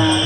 मी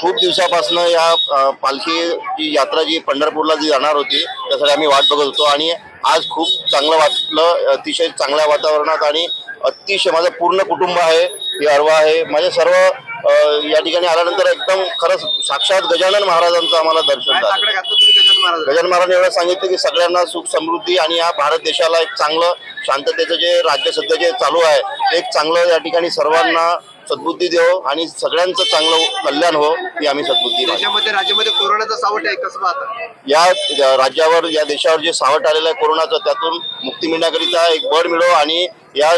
खूप दिवसापासून या पालखी जी यात्रा जी पंढरपूरला जी जाणार होती त्यासाठी आम्ही वाट बघत होतो आणि आज खूप चांगलं वाटलं अतिशय चांगल्या वातावरणात आणि अतिशय माझं पूर्ण कुटुंब आहे हे अरवा आहे. माझे सर्व या ठिकाणी आल्यानंतर एकदम खरंच साक्षात गजानन महाराजांचं आम्हाला दर्शन झालं. गजानन महाराज गजानन महाराज एवढं सांगितलं की सगळ्यांना सुख समृद्धी आणि या भारत देशाला एक चांगलं शांततेचं जे राज्य सध्या जे चालू आहे एक चांगलं या ठिकाणी सर्वांना सद्बुद्धी देव आणि सगळ्यांचं चांगलं कल्याण हो ही आम्ही सद्बुद्धी. देशामध्ये राज्यामध्ये कोरोनाचं सावट आहे कसं पाहता? या राज्यावर या देशावर जे सावट आलेलं आहे कोरोनाचं त्यातून मुक्ती मिळण्याकरिता एक बळ मिळो आणि या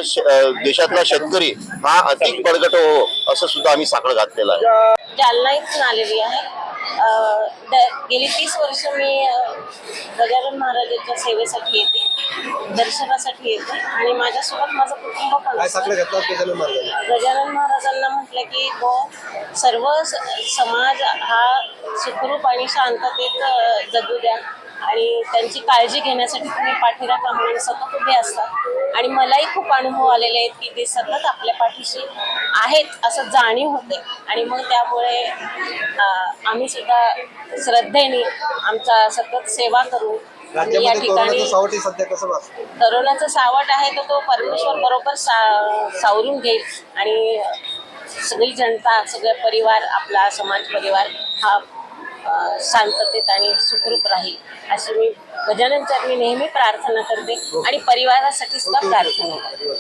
देशातला शेतकरी हा अधिक बळकट हो असं सुद्धा आम्ही साखळ घातलेलं आहे. जालना इथून आलेली आहे. गेली तीस वर्ष मी गजानन महाराजांच्या सेवेसाठी येते. दर्शनासाठी येते. आणि माझ्यासोबत माझं कुटुंब पण काय असतं. साकडं घातलं गजानन महाराज गजानन महाराजांना म्हटलं की तो सर्व स- समाज हा सुखरूप आणि शांततेत अ, जगू द्या. आणि त्यांची काळजी घेण्यासाठी तुम्ही पाठीराखा म्हणून सतत उभे असतात आणि मलाही खूप अनुभव आलेले आहेत की ते सतत आपल्या पाठीशी आहेत असं जाणीव होते. आणि मग त्यामुळे अ, आम्ही सुद्धा श्रद्धेने आमचा सतत सेवा करू या ठिकाणी कोरोनाचं सावट आहे तर तो परमेश्वर बरोबर सा सावरून घेईल. आणि सगळी जनता सगळा परिवार आपला समाज परिवार हा शांततेत आणि सुखरूप राहील. अशी मी गजानन चरणी नेहमी प्रार्थना करते आणि परिवारासाठी सुद्धा प्रार्थना करते.